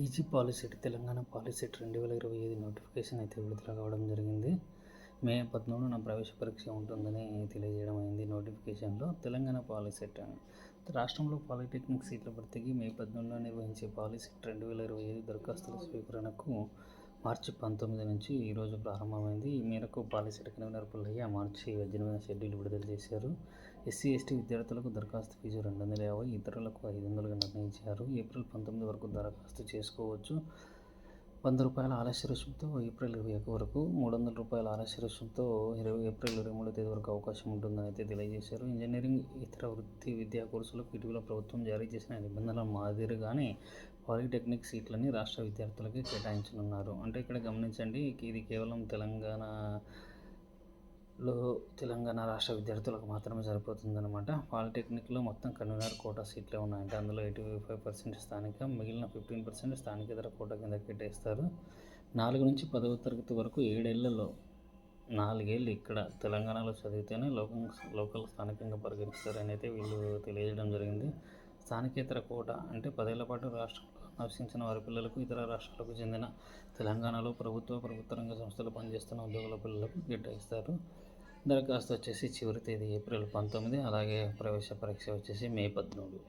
TG policy Telangana policy రెండు వేల ఇరవై ఐదు నోటిఫికేషన్ అయితే విడుదల కావడం జరిగింది. మే పద్మూడున ప్రవేశ పరీక్ష ఉంటుందని తెలియజేయడం అయింది నోటిఫికేషన్లో. తెలంగాణ పాలిసెట్ రాష్ట్రంలో పాలిటెక్నిక్ సీట్ల భర్తీకి మే పద్మూడున నిర్వహించే పాలసీ రెండు వేల ఇరవై ఐదు దరఖాస్తుల స్వీకరణకు మార్చి పంతొమ్మిది నుంచి ఈరోజు ప్రారంభమైంది. ఈ మేరకు పాలిసెట్ కన్వీనర్ పుల్లయ్య మార్చి పద్దెనిమిదిన షెడ్యూల్ విడుదల చేశారు. ఎస్సీ ఎస్టీ విద్యార్థులకు దరఖాస్తు ఫీజు రెండు వందల యాభై ఇతరులకు ఐదు వందలుగా నిర్ణయించారు. ఏప్రిల్ పంతొమ్మిది వరకు దరఖాస్తు చేసుకోవచ్చు. వంద రూపాయల ఆలస్య రుసుముతో ఏప్రిల్ ఇరవై ఒక వరకు మూడు వందల రూపాయల ఆలస్య రుసుముతో ఇరవై ఏప్రిల్ ఇరవై మూడో తేదీ వరకు అవకాశం ఉంటుందని అయితే తెలియజేశారు. ఇంజనీరింగ్ ఇతర వృత్తి విద్యా కోర్సులకు ఇటీవల ప్రభుత్వం జారీ చేసిన నిబంధనల మాదిరిగానే పాలిటెక్నిక్ సీట్లని రాష్ట్ర విద్యార్థులకి కేటాయించనున్నారు. అంటే ఇక్కడ గమనించండి ఇది కేవలం తెలంగాణ లో తెలంగాణ రాష్ట్ర విద్యార్థులకు మాత్రమే సరిపోతుందన్నమాట. పాలిటెక్నిక్లో మొత్తం కన్వీనర్ కోటా సీట్లే ఉన్నాయంటే. అందులో ఎయిటీ ఫైవ్ పర్సెంట్ స్థానిక మిగిలిన ఫిఫ్టీన్ పర్సెంట్ స్థానికేతర కోటా కింద కేటాయిస్తారు. నాలుగు నుంచి పదవ తరగతి వరకు ఏడేళ్ళలో నాలుగేళ్ళు ఇక్కడ తెలంగాణలో చదివితేనే లోకల్ లోకల్ స్థానికంగా పరిగణిస్తారని అయితే వీళ్ళు తెలియజేయడం జరిగింది. స్థానికేతర కోట అంటే పదేళ్ళ పాటు రాష్ట్రంలో నివసించిన వారి పిల్లలకు ఇతర రాష్ట్రాలకు చెందిన తెలంగాణలో ప్రభుత్వ ప్రభుత్వ రంగ సంస్థలు పనిచేస్తున్న ఉద్యోగుల పిల్లలకు కేటాయిస్తారు దరఖాస్తు వచ్చేసి చివరి తేదీ ఏప్రిల్ పంతొమ్మిది అలాగే ప్రవేశ పరీక్ష వచ్చేసి మే పద్నాలుగు